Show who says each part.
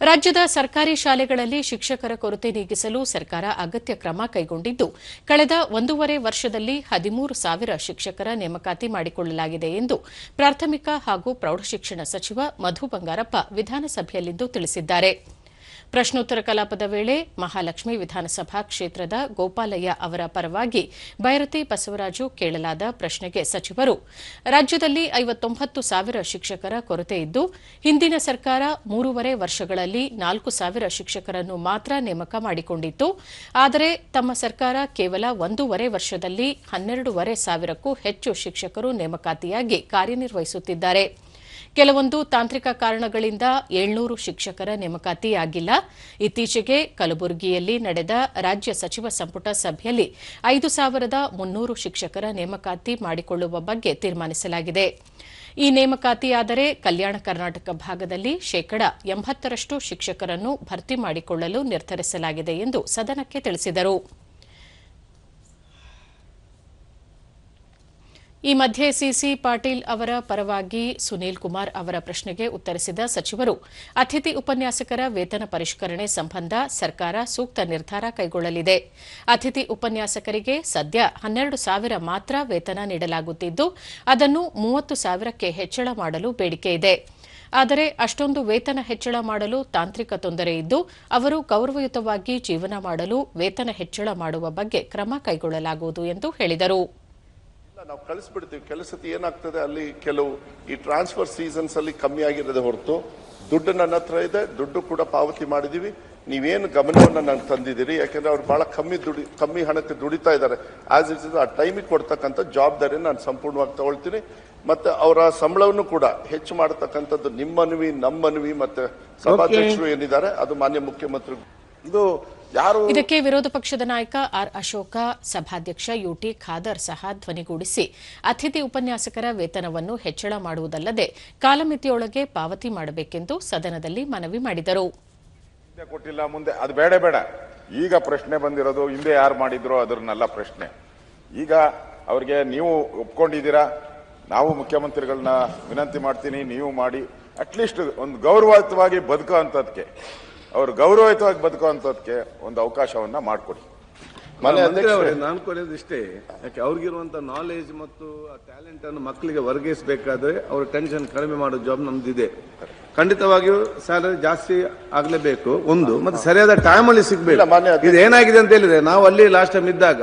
Speaker 1: ರಾಜ್ಯದ ಸರ್ಕಾರಿ ಶಾಲೆಗಳಲ್ಲಿ ಶಿಕ್ಷಕರ ಕೊರತೆ ನೀಗಿಸಲು ಸರ್ಕಾರ ಅಗತ್ಯ ಕ್ರಮ ಕೈಗೊಂಡಿದ್ದು, ಕಳೆದ ಒಂದೂವರೆ ವರ್ಷದಲ್ಲಿ ಹದಿಮೂರು ಸಾವಿರ ಶಿಕ್ಷಕರ ನೇಮಕಾತಿ ಮಾಡಿಕೊಳ್ಳಲಾಗಿದೆ ಎಂದು ಪ್ರಾಥಮಿಕ ಹಾಗೂ ಪ್ರೌಢಶಿಕ್ಷಣ ಸಚಿವ ಮಧು ಬಂಗಾರಪ್ಪ ವಿಧಾನಸಭೆಯಲ್ಲಿಂದು ತಿಳಿಸಿದ್ದಾರೆ. ಪ್ರಶ್ನೋತ್ತರ ಕಲಾಪದ ವೇಳೆ ಮಹಾಲಕ್ಷ್ಮಿ ವಿಧಾನಸಭಾ ಕ್ಷೇತ್ರದ ಗೋಪಾಲಯ್ಯ ಅವರ ಪರವಾಗಿ ಬೈರತಿ ಬಸವರಾಜು ಕೇಳಲಾದ ಪ್ರಶ್ನೆಗೆ ಸಚಿವರು, ರಾಜ್ಯದಲ್ಲಿ ಐವತ್ತೊಂಬತ್ತು ಸಾವಿರ ಶಿಕ್ಷಕರ ಕೊರತೆ ಇದ್ದು, ಹಿಂದಿನ ಸರ್ಕಾರ ಮೂರುವರೆ ವರ್ಷಗಳಲ್ಲಿ ನಾಲ್ಕು ಸಾವಿರ ಶಿಕ್ಷಕರನ್ನು ಮಾತ್ರ ನೇಮಕ ಮಾಡಿಕೊಂಡಿತ್ತು. ಆದರೆ ತಮ್ಮ ಸರ್ಕಾರ ಕೇವಲ ಒಂದೂವರೆ ವರ್ಷದಲ್ಲಿ ಹನ್ನೆರಡೂವರೆ ಸಾವಿರಕ್ಕೂ ಹೆಚ್ಚು ಶಿಕ್ಷಕರು ನೇಮಕಾತಿಯಾಗಿ ಕಾರ್ಯನಿರ್ವಹಿಸುತ್ತಿದ್ದಾರೆ. ಕೆಲವೊಂದು ತಾಂತ್ರಿಕ ಕಾರಣಗಳಿಂದ ಏಳ್ನೂರು ಶಿಕ್ಷಕರ ನೇಮಕಾತಿಯಾಗಿಲ್ಲ. ಇತ್ತೀಚೆಗೆ ಕಲಬುರಗಿಯಲ್ಲಿ ನಡೆದ ರಾಜ್ಯ ಸಚಿವ ಸಂಪುಟ ಸಭೆಯಲ್ಲಿ ಐದು ಸಾವಿರದ ಮುನ್ನೂರು ಶಿಕ್ಷಕರ ನೇಮಕಾತಿ ಮಾಡಿಕೊಳ್ಳುವ ಬಗ್ಗೆ ತೀರ್ಮಾನಿಸಲಾಗಿದೆ. ಈ ನೇಮಕಾತಿಯಾದರೆ ಕಲ್ಯಾಣ ಕರ್ನಾಟಕ ಭಾಗದಲ್ಲಿ ಶೇಕಡಾ ಎಂಬತ್ತರಷ್ಟು ಶಿಕ್ಷಕರನ್ನು ಭರ್ತಿ ಮಾಡಿಕೊಳ್ಳಲು ನಿರ್ಧರಿಸಲಾಗಿದೆ ಎಂದು ಸದನಕ್ಕೆ ತಿಳಿಸಿದರು. ಈ ಮಧ್ಯೆ ಸಿಸಿ ಪಾಟೀಲ್ ಅವರ ಪರವಾಗಿ ಸುನೀಲ್ ಕುಮಾರ್ ಅವರ ಪ್ರಶ್ನೆಗೆ ಉತ್ತರಿಸಿದ ಸಚಿವರು, ಅತಿಥಿ ಉಪನ್ಯಾಸಕರ ವೇತನ ಪರಿಷ್ಕರಣೆ ಸಂಬಂಧ ಸರ್ಕಾರ ಸೂಕ್ತ ನಿರ್ಧಾರ ಕೈಗೊಳ್ಳಲಿದೆ. ಅತಿಥಿ ಉಪನ್ಯಾಸಕರಿಗೆ ಸದ್ಯ ಹನ್ನೆರಡು ಸಾವಿರ ಮಾತ್ರ ವೇತನ ನೀಡಲಾಗುತ್ತಿದ್ದು, ಅದನ್ನು ಮೂವತ್ತು ಸಾವಿರಕ್ಕೆ ಹೆಚ್ಚಳ ಮಾಡಲು ಬೇಡಿಕೆ ಇದೆ. ಆದರೆ ಅಷ್ಟೊಂದು ವೇತನ ಹೆಚ್ಚಳ ಮಾಡಲು ತಾಂತ್ರಿಕ ತೊಂದರೆ ಇದ್ದು, ಅವರು ಗೌರವಯುತವಾಗಿ ಜೀವನ ಮಾಡಲು ವೇತನ ಹೆಚ್ಚಳ ಮಾಡುವ ಬಗ್ಗೆ ಕ್ರಮ ಕೈಗೊಳ್ಳಲಾಗುವುದು ಎಂದು ಹೇಳಿದರು.
Speaker 2: ನಾವು ಕಳಿಸ್ಬಿಡ್ತೀವಿ ಕೆಲಸದ ಏನಾಗ್ತದೆ ಅಲ್ಲಿ ಕೆಲವು ಈ ಟ್ರಾನ್ಸ್ಫರ್ ಸೀಸನ್ಸ್ ಅಲ್ಲಿ ಕಮ್ಮಿ ಆಗಿರೋದೇ ಹೊರತು ದುಡ್ಡು ನನ್ನ ಹತ್ರ ಇದೆ ದುಡ್ಡು ಕೂಡ ಪಾವತಿ ಮಾಡಿದೀವಿ. ನೀವೇನು ಗಮನವನ್ನು ನಾನು ತಂದಿದ್ದೀರಿ? ಯಾಕಂದ್ರೆ ಅವ್ರು ಬಹಳ ಕಮ್ಮಿ ದುಡಿ ಕಮ್ಮಿ ಹಣಕ್ಕೆ ದುಡಿತಾ ಇದ್ದಾರೆ. ಆಸ್ ಇಟ್ ಇಸ್ ಆ ಟೈಮಿಗೆ ಕೊಡ್ತಕ್ಕಂಥ ಜವಾಬ್ದಾರಿ ನಾನು ಸಂಪೂರ್ಣವಾಗಿ ತಗೊಳ್ತೀನಿ. ಮತ್ತೆ ಅವರ ಸಂಬಳವನ್ನು ಕೂಡ ಹೆಚ್ಚು ಮಾಡತಕ್ಕಂಥದ್ದು ನಿಮ್ಮನವಿ ನಮ್ಮನವಿ ನಮ್ಮ ಮನವಿ ಮತ್ತೆ ಸಭಾಧ್ಯಕ್ಷರು ಏನಿದ್ದಾರೆ ಅದು ಮಾನ್ಯ ಮುಖ್ಯಮಂತ್ರಿ
Speaker 3: ಇದು ಯಾರು?
Speaker 1: ಇದಕ್ಕೆ ವಿರೋಧ ಪಕ್ಷದ ನಾಯಕ ಆರ್ ಅಶೋಕ ಸಭಾಧ್ಯಕ್ಷ ಯುಟಿ ಖಾದರ್ ಸಹ ಧ್ವನಿಗೂಡಿಸಿ. ಅತಿಥಿ ಉಪನ್ಯಾಸಕರ ವೇತನವನ್ನು ಹೆಚ್ಚಳ ಮಾಡುವುದಲ್ಲದೆ ಕಾಲಮಿತಿಯೊಳಗೆ ಪಾವತಿ ಮಾಡಬೇಕೆಂದು ಸದನದಲ್ಲಿ ಮನವಿ ಮಾಡಿದರು.
Speaker 3: ಕೊಟ್ಟಿಲ್ಲ ಮುಂದೆ ಅದು ಬೇಡ ಬೇಡ. ಈಗ ಪ್ರಶ್ನೆ ಬಂದಿರೋದು ಹಿಂದೆ ಯಾರು ಮಾಡಿದ್ರು ಅದರನ್ನೆಲ್ಲ ಪ್ರಶ್ನೆ. ಈಗ ಅವ್ರಿಗೆ ನೀವು ಒಪ್ಕೊಂಡಿದ್ದೀರಾ? ನಾವು ಮುಖ್ಯಮಂತ್ರಿಗಳನ್ನ ವಿನಂತಿ ಮಾಡ್ತೀನಿ ನೀವು ಮಾಡಿ. ಅಟ್ಲೀಸ್ಟ್ ಒಂದು ಗೌರವಯುತವಾಗಿ ಬದುಕೋ ಅಂಥದ್ಕೆ ಅವ್ರು ಗೌರವಯುತವಾಗಿ ಬದುಕೋ ಒಂದು ಅವಕಾಶವನ್ನ ಮಾಡಿಕೊಡಿ.
Speaker 4: ಮನೆ ನಾನು ಕೊನೆಯದು ಇಷ್ಟೇ. ಯಾಕೆ ಅವ್ರಿಗಿರುವಂತ ನಾಲೆಜ್ ಮತ್ತು ಟ್ಯಾಲೆಂಟ್ ಅನ್ನು ಮಕ್ಕಳಿಗೆ ವರ್ಗಿಸಬೇಕಾದ್ರೆ ಅವ್ರ ಟೆನ್ಷನ್ ಕಡಿಮೆ ಮಾಡೋ ಜಾಬ್ ನಮ್ದಿದೆ. ಖಂಡಿತವಾಗಿಯೂ ಸ್ಯಾಲರಿ ಜಾಸ್ತಿ ಆಗ್ಲೇಬೇಕು ಒಂದು ಮತ್ತೆ ಸರಿಯಾದ ಟೈಮ್ ಅಲ್ಲಿ
Speaker 2: ಇಲ್ಲ,
Speaker 4: ಸಿಗ್ಬೇಕು ಇದು ಏನಾಗಿದೆ ಅಂತ ಹೇಳಿದ್ರೆ ನಾವು ಅಲ್ಲಿ ಲಾಸ್ಟ್ ಟೈಮ್ ಇದ್ದಾಗ